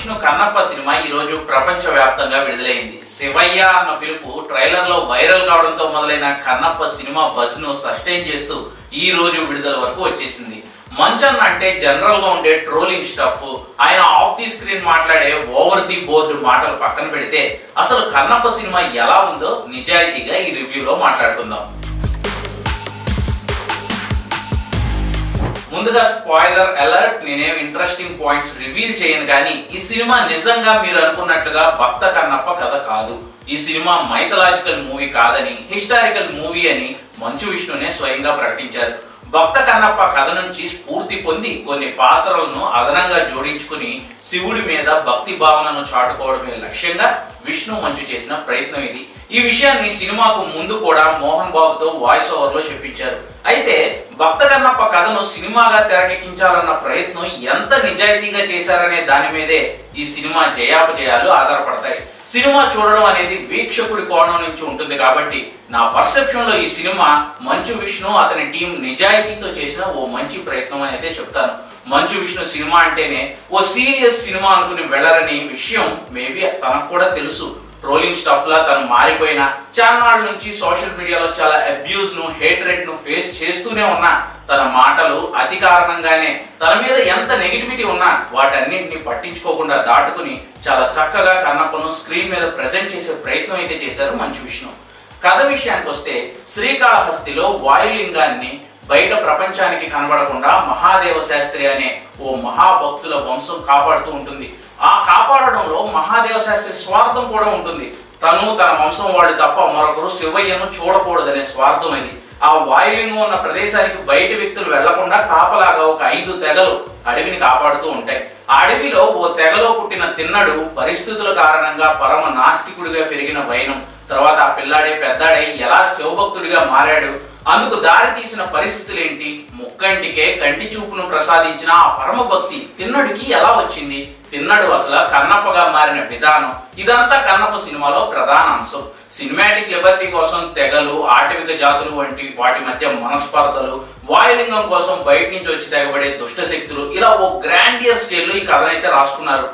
Vishnu Kannappa cinema ఈ రోజు ప్రపంచ వ్యాప్తంగా విడుదలైంది. శివయ్య అన్న పిలుపు ట్రైలర్లో వైరల్ కావడంతో మొదలైన కన్నప్ప సినిమా బజ్ను సస్టైన్ చేస్తూ ఈ రోజు విడుదల వరకు వచ్చేసింది. మంచన్ అంటే జనరల్గా ఉండే ట్రోలింగ్ స్టఫ్. ఆయన ఆఫ్ ది స్క్రీన్ మాట్లాడే ఓవర్ ది బోర్డు మాటలు పక్కన పెడితే అసలు కన్నప్ప సినిమా ఎలా ఉందో నిజాయితీగా ఈ రివ్యూలో మాట్లాడుకుందాం. ముందుగా స్పాయిలర్ అలర్ట్ నేనేం ఇంట్రెస్టింగ్ పాయింట్స్ రివీల్ చేయను కానీ ఈ సినిమా నిజంగా మీరు అనుకున్నట్లుగా భక్త కన్నప్ప కథ కాదు. ఈ సినిమా మైథలాజికల్ మూవీ కాదని హిస్టారికల్ మూవీ అని మంచు విష్ణునే స్వయంగా ప్రకటించారు. భక్త కన్నప్ప కథ నుంచి స్ఫూర్తి పొంది కొన్ని పాత్రలను అదనంగా జోడించుకుని శివుడి మీద భక్తి భావనను చాటుకోవడమే లక్ష్యంగా విష్ణు మంచు చేసిన ప్రయత్నం ఇది. ఈ విషయాన్ని సినిమాకు ముందు కూడా మోహన్ బాబుతో వాయిస్ ఓవర్లో చెప్పించారు. అయితే భక్త కన్నప్ప కథను సినిమాగా తెరకెక్కించాలన్న ప్రయత్నం ఎంత నిజాయితీగా చేశారనే దాని మీదే ఈ సినిమా జయాపజయాలు ఆధారపడతాయి. సినిమా చూడడం అనేది వీక్షకుడి కోణం నుంచి ఉంటుంది కాబట్టి నా పర్సెప్షన్లో ఈ సినిమా మంచు విష్ణు అతని టీం నిజాయితీతో చేసిన ఓ మంచి ప్రయత్నం అని అయితే చెప్తాను. మంచు విష్ణు సినిమా అంటేనే ఓ సీరియస్ సినిమా అనుకుని వెళ్ళరని విషయం మేబీ తనకు కూడా తెలుసు. ట్రోలింగ్ స్టఫ్ లా తను మారిపోయిన చాన్నాళ్ళ నుంచి సోషల్ మీడియాలో చాలా అబ్యూస్ను హేట్రెడ్ను ఫేస్ చేస్తూనే ఉన్నా తన మాటలు అతి కారణంగానే తన మీద ఎంత నెగిటివిటీ ఉన్నా వాటన్నింటిని పట్టించుకోకుండా దాటుకుని చాలా చక్కగా కన్నప్పను స్క్రీన్ మీద ప్రజెంట్ చేసే ప్రయత్నం అయితే చేశారు మంచు విష్ణు. కథ విషయానికి వస్తే శ్రీకాళహస్తిలో వాయులింగాన్ని బయట ప్రపంచానికి కనబడకుండా మహాదేవ శాస్త్రి అనే ఓ మహాభక్తుల వంశం కాపాడుతూ ఉంటుంది. ఆ కాపాడడంలో మహాదేవ శాస్త్రి స్వార్థం కూడా ఉంటుంది. తను తన వంశం వాడు తప్ప మరొకరు శివయ్యను చూడకూడదనే స్వార్థమైంది ఆ వాయులింగం ఉన్న ప్రదేశానికి బయట వ్యక్తులు వెళ్ళకుండా కాపలాగా ఒక ఐదు తెగలు అడవిని కాపాడుతూ ఉంటాయి. ఆ అడవిలో ఓ తెగలో పుట్టిన తిన్నడు పరిస్థితుల కారణంగా పరమ నాస్తికుడిగా పెరిగిన వైనం. తర్వాత ఆ పిల్లాడే పెద్దాడే ఎలా శివభక్తుడిగా మారాడు? అందుకు దారి తీసిన పరిస్థితులు ఏంటి ముక్కంటికే కంటి చూపును ప్రసాదించిన ఆ పరమ భక్తి తిన్నడికి ఎలా వచ్చింది? తిన్నడు అసలు కన్నప్పగా మారిన విధానం. ఇదంతా కన్నప్ప సినిమాలో ప్రధాన అంశం. సినిమాటిక్ లిబర్టీ కోసం తెగలు ఆటవిక జాతులు వంటి వాటి మధ్య మనస్పర్ధలు వాయులింగం కోసం బయట నుంచి వచ్చి తెగబడే దుష్ట శక్తులు ఇలా ఓ గ్రాండియర్ స్కేల్లో ఈ కథనైతే రాసుకున్నారు.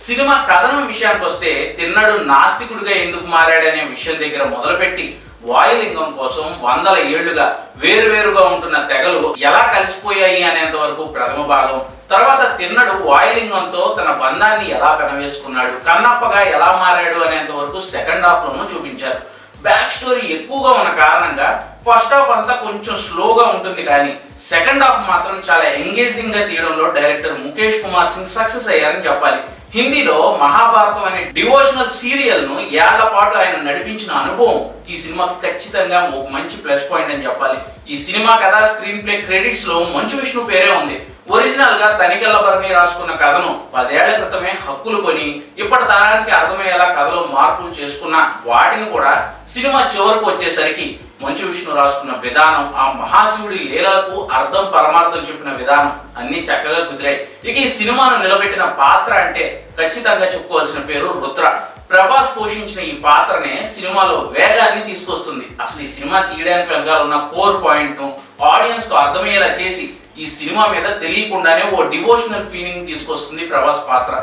సినిమా కథనం విషయానికి వస్తే తిన్నడు నాస్తికుడిగా ఎందుకు మారాడనే విషయం దగ్గర మొదలుపెట్టి వాయులింగం కోసం వందల ఏళ్ళుగా వేరువేరుగా ఉంటున్న తెగలు ఎలా కలిసిపోయాయి అనేంత వరకు ప్రథమ భాగం తర్వాత తిన్నడు వాయులింగంతో తన బంధాన్ని ఎలా పెనవేసుకున్నాడు కన్నప్పగా ఎలా మారాడు అనేంత వరకు సెకండ్ హాఫ్ లోనూ చూపించారు. బ్యాక్ స్టోరీ ఎక్కువగా ఉన్న కారణంగా ఫస్ట్ హాఫ్ అంతా కొంచెం స్లోగా ఉంటుంది కానీ సెకండ్ హాఫ్ మాత్రం చాలా ఎంగేజింగ్గా తీయడంలో డైరెక్టర్ ముఖేష్ కుమార్ సింగ్ సక్సెస్ అయ్యారని చెప్పాలి. హిందీలో మహాభారతం అనే డివోషనల్ సీరియల్ను ఏళ్ళ పాటు ఆయన నడిపించిన అనుభవం ఈ సినిమాకి ఖచ్చితంగా ఒక మంచి ప్లస్ పాయింట్ అని చెప్పాలి. ఈ సినిమా కథ స్క్రీన్ ప్లే క్రెడిట్స్లో మంచు విష్ణు పేరే ఉంది. ఒరిజినల్గా తనికెళ్ళ భరణి రాసుకున్న కథను పదేళ్ళ క్రితమే హక్కులు కొని ఇప్పటి తరానికి అర్థమయ్యేలా కథలో మార్పులు చేసుకున్న వాటిని కూడా సినిమా చివరకు వచ్చేసరికి మంచు విష్ణు రాసుకున్న విధానం ఆ మహాశివుడి లీలలకు అర్థం పరమార్థం చెప్పిన విధానం అన్ని చక్కగా కుదిరాయి. ఇక ఈ సినిమాను నిలబెట్టిన పాత్ర అంటే ఖచ్చితంగా చెప్పుకోవాల్సిన పేరు రుద్ర. ప్రభాస్ పోషించిన ఈ పాత్రనే సినిమాలో వేగాన్ని తీసుకొస్తుంది. అసలు ఈ సినిమా తీయడానికి వెనకాల ఉన్న కోర్ పాయింట్ను ఆడియన్స్కు అర్థమయ్యేలా చేసి ఈ సినిమా మీద తెలియకుండానే ఓ డివోషనల్ ఫీలింగ్ తీసుకొస్తుంది ప్రభాస్ పాత్ర.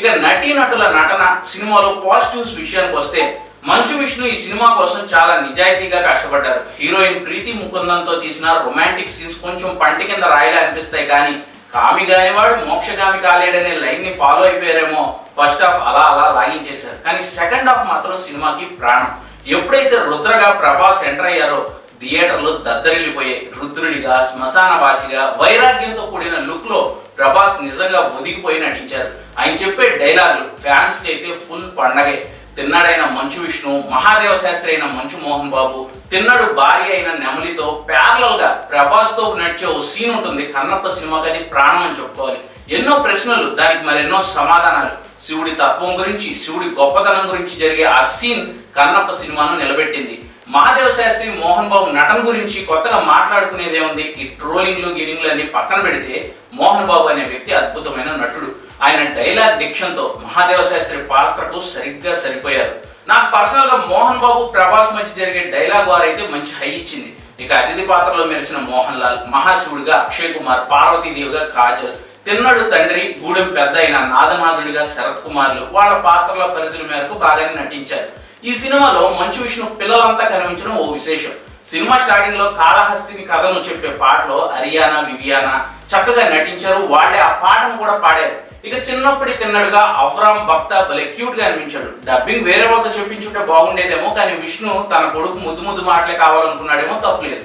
ఇక నటీనటుల నటన సినిమాలో పాజిటివ్స్ విషయానికి వస్తే మంచు విష్ణు ఈ సినిమా కోసం చాలా నిజాయితీగా కష్టపడ్డారు. హీరోయిన్ ప్రీతి ముకుందంతో తీసిన రొమాంటిక్ సీన్స్ కొంచెం పంటి కింద రాయిలా అనిపిస్తాయి కానీ కామి కానివాడు మోక్షగామి కాలేడనే లైన్ని ఫాలో అయిపోయారేమో. ఫస్ట్ హాఫ్ అలా అలా లాగించేశారు. కానీ సెకండ్ హాఫ్ మాత్రం సినిమాకి ప్రాణం. ఎప్పుడైతే రుద్రగా ప్రభాస్ ఎంటర్ అయ్యారో థియేటర్లు దద్దరిల్లిపోయాయి. రుద్రుడిగా శ్మశాన వాసిగా వైరాగ్యంతో కూడిన లుక్లో ప్రభాస్ నిజంగా ఒదిగిపోయి నటించారు. ఆయన చెప్పే డైలాగులు ఫ్యాన్స్కి అయితే ఫుల్ పండగే. తిన్నాడైన మంచు విష్ణు మహాదేవ శాస్త్రి అయిన మంచు మోహన్ బాబు తిన్నడు భార్య అయిన నెమలితో ప్యారలల్గా ప్రభాస్తో నడిచే ఓ సీన్ ఉంటుంది. కన్నప్ప సినిమాకి అది ప్రాణం అని చెప్పుకోవాలి. ఎన్నో ప్రశ్నలు దానికి మరెన్నో సమాధానాలు. శివుడి తత్వం గురించి శివుడి గొప్పతనం గురించి జరిగే ఆ సీన్ కన్నప్ప సినిమాను నిలబెట్టింది. మహాదేవ శాస్త్రి మోహన్ బాబు నటన గురించి కొత్తగా మాట్లాడుకునేదే ఉంది. ఈ ట్రోలింగ్లు గిరింగ్లు అన్ని పక్కన పెడితే మోహన్ బాబు అనే వ్యక్తి అద్భుతమైన నటుడు. ఆయన డైలాగ్ డిక్షన్తో మహాదేవ శాస్త్రి పాత్రకు సరిగ్గా సరిపోయారు. నాకు పర్సనల్గా మోహన్ బాబు ప్రభాస్ మధ్య జరిగే డైలాగ్ వారైతే అయితే మంచి హై ఇచ్చింది. ఇక అతిథి పాత్రలో మెరిసిన మోహన్ లాల్ మహాశివుడిగా అక్షయ్ కుమార్ పార్వతీదేవిగా కాజల్ తిన్నడు తండ్రి గూడెం పెద్ద అయిన నాదనాథుడిగా శరత్ కుమార్లు వాళ్ళ పాత్రల పరిధుల మేరకు బాగానే నటించారు. ఈ సినిమాలో మంచు విష్ణు పిల్లలంతా కనిపించడం ఓ విశేషం. సినిమా స్టార్టింగ్లో కాళహస్తిని కథను చెప్పే పాటలో అరియానా వివియానా చక్కగా నటించారు. వాళ్ళే ఆ పాటను కూడా పాడారు. ఇక చిన్నప్పటి తిన్నడుగా అవ్రామ్ భక్త భలే క్యూట్గా అనిపించాడు. డబ్బింగ్ వేరే వాళ్ళతో చెప్పించుంటే బాగుండేదేమో కానీ విష్ణు తన కొడుకు ముద్దు ముద్దు మాటలే కావాలనుకున్నాడేమో తప్పులేదు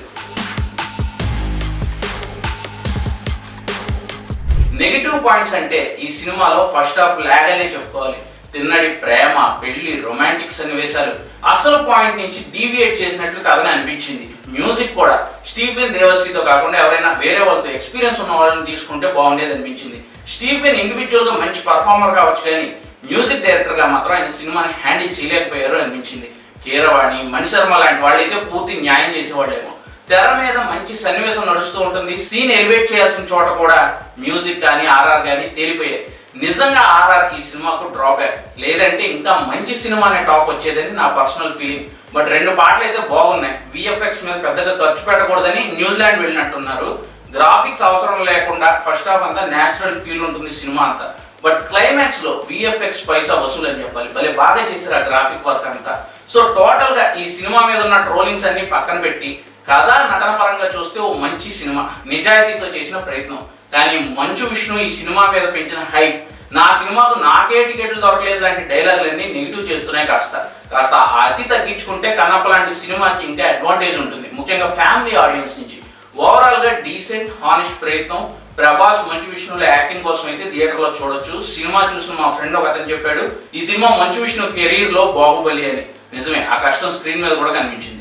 నెగిటివ్ పాయింట్స్ అంటే ఈ సినిమాలో ఫస్ట్ హాఫ్ లాగ్ అనే చెప్పుకోవాలి. తిన్నడి ప్రేమ పెళ్ళి రొమాంటిక్ సన్నివేశాలు. అసలు పాయింట్ నుంచి డీవియేట్ చేసినట్లు కథని అనిపించింది. మ్యూజిక్ కూడా. స్టీఫెన్ దేవశ్రీతో కాకుండా ఎవరైనా వేరే వాళ్ళతో ఎక్స్పీరియన్స్ ఉన్న వాళ్ళని తీసుకుంటే బాగుండేది అనిపించింది. స్టీఫెన్ ఇండివిజువల్గా మంచి పర్ఫార్మర్ కావచ్చు కానీ మ్యూజిక్ డైరెక్టర్గా మాత్రం ఆయన సినిమాని హ్యాండిల్ చేయలేకపోయారు అనిపించింది. కీరవాణి మణిశర్మ లాంటి వాళ్ళైతే పూర్తి న్యాయం చేసేవాళ్ళేమో. తెర మీద మంచి సన్నివేశం నడుస్తూ ఉంటుంది. సీన్ ఎలివేట్ చేయాల్సిన చోట కూడా మ్యూజిక్ కానీ ఆర్ఆర్ కానీ తేలిపోయాయి నిజంగా ఆర్ఆర్ ఈ సినిమాకు డ్రాబ్యాక్ లేదంటే ఇంకా మంచి సినిమా అనే టాక్ వచ్చేదని నా పర్సనల్ ఫీలింగ్. బట్ రెండు పాటలు అయితే బాగున్నాయి. విఎఫ్ఎక్స్ మీద పెద్దగా ఖర్చు పెట్టకూడదని న్యూజిలాండ్ వెళ్ళినట్టున్నారు. గ్రాఫిక్స్ అవసరం లేకుండా ఫస్ట్ హాఫ్ అంతా న్యాచురల్ ఫీల్ ఉంటుంది సినిమా అంతా. బట్ క్లైమాక్స్లో విఎఫ్ఎక్స్ పైసా వసూలు అని చెప్పాలి. భలే బాగా చేశారు ఆ గ్రాఫిక్ వర్క్ అంతా. సో టోటల్గా ఈ సినిమా మీద ఉన్న ట్రోలింగ్స్ అన్ని పక్కన పెట్టి కథ నటన పరంగా చూస్తే ఓ మంచి సినిమా. నిజాయితీతో చేసిన ప్రయత్నం. కానీ మంచు విష్ణు ఈ సినిమా మీద పెంచిన హైప్ నా సినిమాకు నాకే టికెట్లు దొరకలేదు లాంటి డైలాగులన్నీ నెగిటివ్ చేస్తున్నాయి కాస్త. కాస్త అతి తగ్గించుకుంటే కన్నప్ప లాంటి సినిమాకి ఇంకా అడ్వాంటేజ్ ఉంటుంది. ముఖ్యంగా ఫ్యామిలీ ఆడియన్స్ నుంచి. ఓవరాల్గా డీసెంట్ హానెస్ట్ ప్రయత్నం. ప్రభాస్ మంచు విష్ణుల యాక్టింగ్ కోసం అయితే థియేటర్లో చూడొచ్చు. సినిమా చూసిన మా ఫ్రెండ్ ఒక అతను చెప్పాడు ఈ సినిమా మంచు విష్ణు కెరీర్లో బాహుబలి అని. నిజమే ఆ కష్టం స్క్రీన్ మీద కూడా కనిపించింది.